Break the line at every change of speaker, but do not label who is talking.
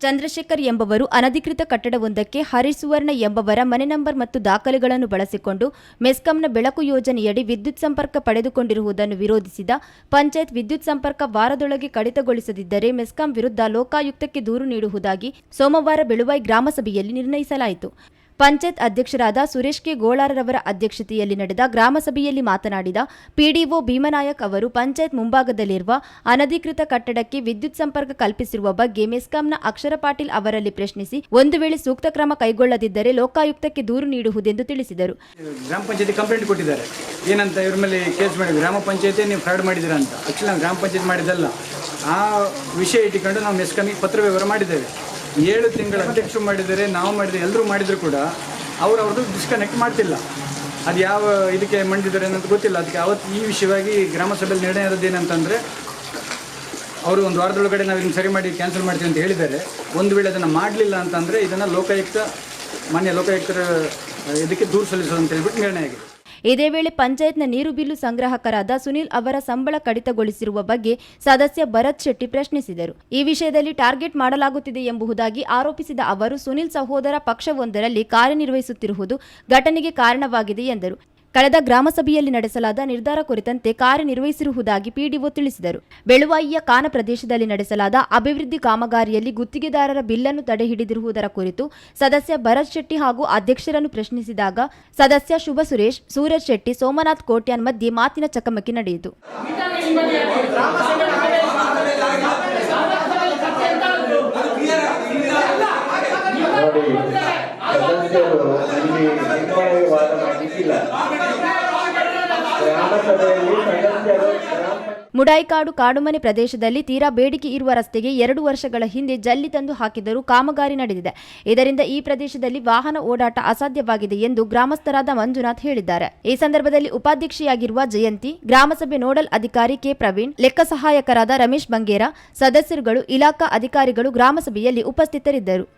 ಚಂದ್ರಶೇಖರ್ ಎಂಬವರು ಅನಧಿಕೃತ ಕಟ್ಟಡವೊಂದಕ್ಕೆ ಹರಿಸುವರ್ಣ ಎಂಬವರ ಮನೆ ನಂಬರ್ ಮತ್ತು ದಾಖಲೆಗಳನ್ನು ಬಳಸಿಕೊಂಡು ಮೆಸ್ಕಾಂನ ಬೆಳಕು ಯೋಜನೆಯಡಿ ವಿದ್ಯುತ್ ಸಂಪರ್ಕ ಪಡೆದುಕೊಂಡಿರುವುದನ್ನು ವಿರೋಧಿಸಿದ ಪಂಚಾಯತ್ ವಿದ್ಯುತ್ ಸಂಪರ್ಕ ವಾರದೊಳಗೆ ಕಡಿತಗೊಳಿಸದಿದ್ದರೆ ಮೆಸ್ಕಾಂ ವಿರುದ್ಧ ಲೋಕಾಯುಕ್ತಕ್ಕೆ ದೂರು ನೀಡುವುದಾಗಿ ಸೋಮವಾರ ಬೆಳುವಾಯಿ ಗ್ರಾಮಸಭೆಯಲ್ಲಿ ನಿರ್ಣಯಿಸಲಾಯಿತು. ಪಂಚಾಯತ್ ಅಧ್ಯಕ್ಷರಾದ ಸುರೇಶ್ ಕೆ ಗೋಳಾರರವರ ಅಧ್ಯಕ್ಷತೆಯಲ್ಲಿ ನಡೆದ ಗ್ರಾಮಸಭೆಯಲ್ಲಿ ಮಾತನಾಡಿದ ಪಿಡಿಒ ಭೀಮನಾಯಕ್ ಅವರು, ಪಂಚಾಯತ್ ಮುಂಭಾಗದಲ್ಲಿರುವ ಅನಧಿಕೃತ ಕಟ್ಟಡಕ್ಕೆ ವಿದ್ಯುತ್ ಸಂಪರ್ಕ ಕಲ್ಪಿಸಿರುವ ಬಗ್ಗೆ ಮೆಸ್ಕಾಂನ ಅಕ್ಷರ ಪಾಟೀಲ್ ಅವರಲ್ಲಿ ಪ್ರಶ್ನಿಸಿ, ಒಂದು ವೇಳೆ ಸೂಕ್ತ ಕ್ರಮ ಕೈಗೊಳ್ಳದಿದ್ದರೆ ಲೋಕಾಯುಕ್ತಕ್ಕೆ ದೂರು ನೀಡುವುದೆಂದು ತಿಳಿಸಿದರು.
ಗ್ರಾಮ ಪಂಚಾಯತಿ ಕಂಪ್ಲೇಂಟ್ ಕೊಟ್ಟಿದ್ದಾರೆ. ಏನಂತ ಇವ್ರ ಮೇಲೆ ಗ್ರಾಮ ನೀವು ಫ್ರಾಡ್ ಅಂತ. ಗ್ರಾಮ ಪಂಚಾಯತ್ ಮಾಡಿದ್ದಲ್ಲ. ಆ ವಿಷಯ ಇಟ್ಟುಕೊಂಡು ನಾವು ಮೆಸ್ಕಾಮಿಗೆ ಪತ್ರ ವ್ಯವಹಾರ ಮಾಡಿದ್ದೇವೆ. ಏಳು ತಿಂಗಳ ಅಧ್ಯಕ್ಷರು ಮಾಡಿದರೆ ನಾವು ಮಾಡಿದರೆ ಎಲ್ಲರೂ ಮಾಡಿದರೂ ಕೂಡ ಅವ್ರು ಅವ್ರದ್ದು ಡಿಸ್ಕನೆಕ್ಟ್ ಮಾಡ್ತಿಲ್ಲ. ಅದು ಯಾವ ಇದಕ್ಕೆ ಮಂಡಿದ್ದಾರೆ ಅನ್ನೋದು ಗೊತ್ತಿಲ್ಲ. ಅದಕ್ಕೆ ಅವತ್ತು ಈ ವಿಷಯವಾಗಿ ಗ್ರಾಮ ನಿರ್ಣಯ ಇರೋದು ಏನಂತಂದರೆ, ಅವರು ಒಂದು ವಾರದೊಳಗಡೆ ನಾವು ಇದನ್ನು ಸರಿ ಮಾಡಿ ಕ್ಯಾನ್ಸಲ್ ಮಾಡ್ತೀವಿ ಅಂತ ಹೇಳಿದ್ದಾರೆ. ಒಂದು ವೇಳೆ ಅದನ್ನು ಮಾಡಲಿಲ್ಲ ಅಂತಂದರೆ ಇದನ್ನು ಲೋಕಾಯುಕ್ತ, ಮಾನ್ಯ ಲೋಕಾಯುಕ್ತರ ಇದಕ್ಕೆ ದೂರು ಸಲ್ಲಿಸೋದು ಅಂತ ಹೇಳ್ಬಿಟ್ಟು ನಿರ್ಣಯ ಆಗಿದೆ.
ಇದೇ ವೇಳೆ ಪಂಚಾಯತ್ನ ನೀರು ಬಿಲ್ಲು ಸಂಗ್ರಾಹಕರಾದ ಸುನಿಲ್ ಅವರ ಸಂಬಳ ಕಡಿತಗೊಳಿಸಿರುವ ಬಗ್ಗೆ ಸದಸ್ಯ ಭರತ್ ಶೆಟ್ಟಿ ಪ್ರಶ್ನಿಸಿದರು. ಈ ವಿಷಯದಲ್ಲಿ ಟಾರ್ಗೆಟ್ ಮಾಡಲಾಗುತ್ತಿದೆ ಎಂಬುದಾಗಿ ಆರೋಪಿಸಿದ ಅವರು ಸುನಿಲ್ ಸಹೋದರ ಪಕ್ಷವೊಂದರಲ್ಲಿ ಕಾರ್ಯನಿರ್ವಹಿಸುತ್ತಿರುವುದು ಘಟನೆಗೆ ಕಾರಣವಾಗಿದೆ ಎಂದರು. ಕಳೆದ ಗ್ರಾಮಸಭೆಯಲ್ಲಿ ನಡೆಸಲಾದ ನಿರ್ಧಾರ ಕುರಿತಂತೆ ಕಾರ್ಯನಿರ್ವಹಿಸಿರುವುದಾಗಿ ಪಿಡಿಒ ತಿಳಿಸಿದರು. ಬೆಳುವಾಯಿಯ ಕಾನ ಪ್ರದೇಶದಲ್ಲಿ ನಡೆಸಲಾದ ಅಭಿವೃದ್ಧಿ ಕಾಮಗಾರಿಯಲ್ಲಿ ಗುತ್ತಿಗೆದಾರರ ಬಿಲ್ಲನ್ನು ತಡೆಹಿಡಿದಿರುವುದರ ಕುರಿತು ಸದಸ್ಯ ಭರತ್ ಶೆಟ್ಟಿ ಹಾಗೂ ಅಧ್ಯಕ್ಷರನ್ನು ಪ್ರಶ್ನಿಸಿದಾಗ ಸದಸ್ಯ ಶುಭ ಸುರೇಶ್, ಸೂರಜ್ ಶೆಟ್ಟಿ, ಸೋಮನಾಥ್ ಕೋಟ್ಯಾನ್ ಮಧ್ಯೆ ಮಾತಿನ ಚಕಮಕಿ ನಡೆಯಿತು.
ಸದಸ್ಯರು ಇಲ್ಲಿ
ಮುಡಾಯಿಕಾಡು ಕಾಡುಮನೆ ಪ್ರದೇಶದಲ್ಲಿ ತೀರಾ ಬೇಡಿಕೆ ಇರುವ ರಸ್ತೆಗೆ ಎರಡು ವರ್ಷಗಳ ಹಿಂದೆ ಜಲ್ಲಿ ತಂದು ಹಾಕಿದರೂ ಕಾಮಗಾರಿ ನಡೆದಿದೆ. ಇದರಿಂದ ಈ ಪ್ರದೇಶದಲ್ಲಿ ವಾಹನ ಓಡಾಟ ಅಸಾಧ್ಯವಾಗಿದೆ ಎಂದು ಗ್ರಾಮಸ್ಥರಾದ ಮಂಜುನಾಥ್ ಹೇಳಿದ್ದಾರೆ. ಈ ಸಂದರ್ಭದಲ್ಲಿ ಉಪಾಧ್ಯಕ್ಷೆಯಾಗಿರುವ ಜಯಂತಿ, ಗ್ರಾಮಸಭೆ ನೋಡಲ್ ಅಧಿಕಾರಿ ಕೆ ಪ್ರವೀಣ್, ಲೆಕ್ಕ ಸಹಾಯಕರಾದ ರಮೇಶ್ ಬಂಗೇರ, ಸದಸ್ಯರುಗಳು, ಇಲಾಖಾ ಅಧಿಕಾರಿಗಳು ಗ್ರಾಮಸಭೆಯಲ್ಲಿ ಉಪಸ್ಥಿತರಿದ್ದರು.